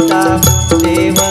माणूस देव.